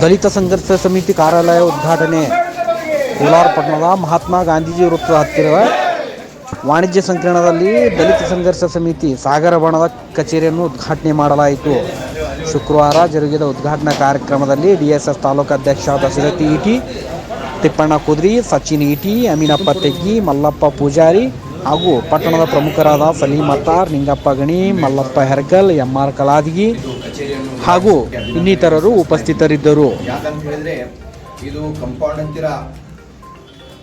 ದಲಿತ ಸಂಘರ್ಷ ಸಮಿತಿ ಕಾರ್ಯಾಲಯ ಉದ್ಘಾಟನೆ ಕೋಲಾರ ಪಟ್ಟಣದ ಮಹಾತ್ಮ ಗಾಂಧೀಜಿ ವೃತ್ತ ಹತ್ತಿರುವ ವಾಣಿಜ್ಯ ಸಂಕೀರ್ಣದಲ್ಲಿ ದಲಿತ ಸಂಘರ್ಷ ಸಮಿತಿ ಸಾಗರ ಬಣದ ಕಚೇರಿಯನ್ನು ಉದ್ಘಾಟನೆ ಮಾಡಲಾಯಿತು. ಶುಕ್ರವಾರ ಜರುಗಿದ ಉದ್ಘಾಟನಾ ಕಾರ್ಯಕ್ರಮದಲ್ಲಿ ಡಿಎಸ್ಎಸ್ ತಾಲೂಕು ಅಧ್ಯಕ್ಷ ದಶರಥಿ ಇಟಿ, ತಿಪ್ಪಣ್ಣ ಕುದ್ರಿ, ಸಚಿನ್ ಇಟಿ, ಅಮೀನಪ್ಪ ತೆಗ್ಗಿ, ಮಲ್ಲಪ್ಪ ಪೂಜಾರಿ ಹಾಗೂ ಪಟ್ಟಣದ ಪ್ರಮುಖರಾದ ಸಲೀಂ ಅತ್ತಾರ್ ನಿಂಗಪ್ಪ ಗಣಿ, ಮಲ್ಲಪ್ಪ ಹೆರ್ಗಲ್, ಎಂ ಆರ್ ಕಲಾದಗಿ ಹಾಗೂ ಇನ್ನಿತರರು ಉಪಸ್ಥಿತರಿದ್ದರು. ಇದು ಕಂಪೌಂಡ್ ಹತ್ತಿರ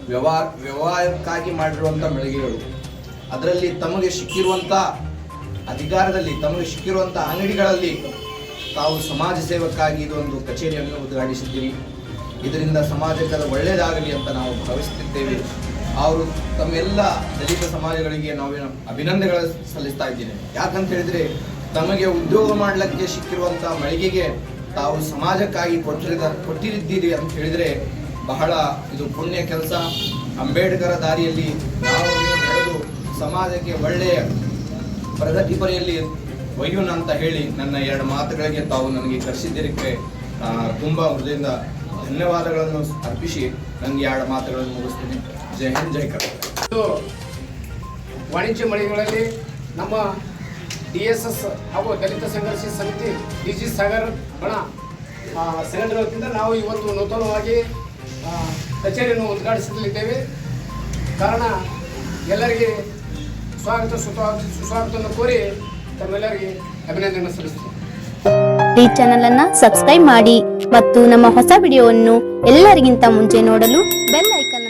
ವ್ಯವಹಾರ, ವ್ಯವಹಾರಕ್ಕಾಗಿ ಮಾಡಿರುವಂಥ ಮಳಿಗೆಗಳು. ಅದರಲ್ಲಿ ತಮಗೆ ಸಿಕ್ಕಿರುವಂಥ ಅಧಿಕಾರದಲ್ಲಿ, ತಮಗೆ ಸಿಕ್ಕಿರುವಂಥ ಅಂಗಡಿಗಳಲ್ಲಿ ತಾವು ಸಮಾಜ ಸೇವಕ್ಕಾಗಿ ಇದೊಂದು ಕಚೇರಿಯನ್ನು ಉದ್ಘಾಟಿಸಿದ್ದೀರಿ. ಇದರಿಂದ ಸಮಾಜಕ್ಕೆ ಒಳ್ಳೆಯದಾಗಲಿ ಅಂತ ನಾವು ಭಾವಿಸುತ್ತಿದ್ದೇವೆ. ಅವರು ತಮ್ಮೆಲ್ಲ ದಲಿತ ಸಮಾಜಗಳಿಗೆ ನಾವು ಅಭಿನಂದನೆಗಳು ಸಲ್ಲಿಸ್ತಾ ಇದ್ದೇನೆ. ಯಾಕಂತ ಹೇಳಿದ್ರೆ ತಮಗೆ ಉದ್ಯೋಗ ಮಾಡಲಿಕ್ಕೆ ಸಿಕ್ಕಿರುವಂಥ ಮಳಿಗೆಗೆ ತಾವು ಸಮಾಜಕ್ಕಾಗಿ ಕೊಟ್ಟಿರಿದ ಕೊಟ್ಟಿರಿದ್ದೀರಿ ಅಂತ ಹೇಳಿದ್ರೆ ಬಹಳ ಇದು ಪುಣ್ಯ ಕೆಲಸ. ಅಂಬೇಡ್ಕರ ದಾರಿಯಲ್ಲಿ ನಾವು ನಡೆದು ಸಮಾಜಕ್ಕೆ ಒಳ್ಳೆಯ ಪ್ರಗತಿ ಪರೆಯಲ್ಲಿ ಒಯ್ಯೋಣ ಅಂತ ಹೇಳಿ ನನ್ನ ಎರಡು ಮಾತುಗಳಿಗೆ ತಾವು ನನಗೆ ಕರೆಸಿದ್ದಕ್ಕೆ ಆ, ತುಂಬ ಹೃದಯದಿಂದ ಧನ್ಯವಾದಗಳನ್ನು ಅರ್ಪಿಸಿ. ನನಗೆ ಎರಡು ಮಾತುಗಳನ್ನು ಮುಗಿಸ್ತೀನಿ. ಜೈ ಹಿಂದ್, ಜೈ ಕರ್ನಾಟಕ. ವಾಣಿಜ್ಯ ಮಳಿಗೆಗಳಲ್ಲಿ ನಮ್ಮ ಡಿ ಎಸ್ ಎಸ್ ಹಾಗೂ ದಲಿತ ಸಂಘರ್ಷ ಸಮಿತಿ ಡಿ ಜಿ ಸಾಗರ್ ಬಣ ಸಂಘಟನೆ ವತಿಯಿಂದ ನಾವು ಇವತ್ತು ನೂತನವಾಗಿ ಕಚೇರಿಯನ್ನು ಉದ್ಘಾಟಿಸಲಿದ್ದೇವೆ. ಕಾರಣ, ಎಲ್ಲರಿಗೆ ಸ್ವಾಗತ, ಸುಸ್ವಾಗತ, ಸುಸ್ವಾಗತವನ್ನು ಕೋರಿ ತಮ್ಮೆಲ್ಲರಿಗೆ ಅಭಿನಂದನೆ ಸಲ್ಲಿಸ್ತೀನಿ. ಈ ಚಾನೆಲ್ ಅನ್ನ ಸಬ್ಸ್ಕ್ರೈಬ್ ಮಾಡಿ ಮತ್ತು ನಮ್ಮ ಹೊಸ ವಿಡಿಯೋವನ್ನು ಎಲ್ಲರಿಗಿಂತ ಮುಂಚೆ ನೋಡಲು ಬೆಲ್ ಐಕನ್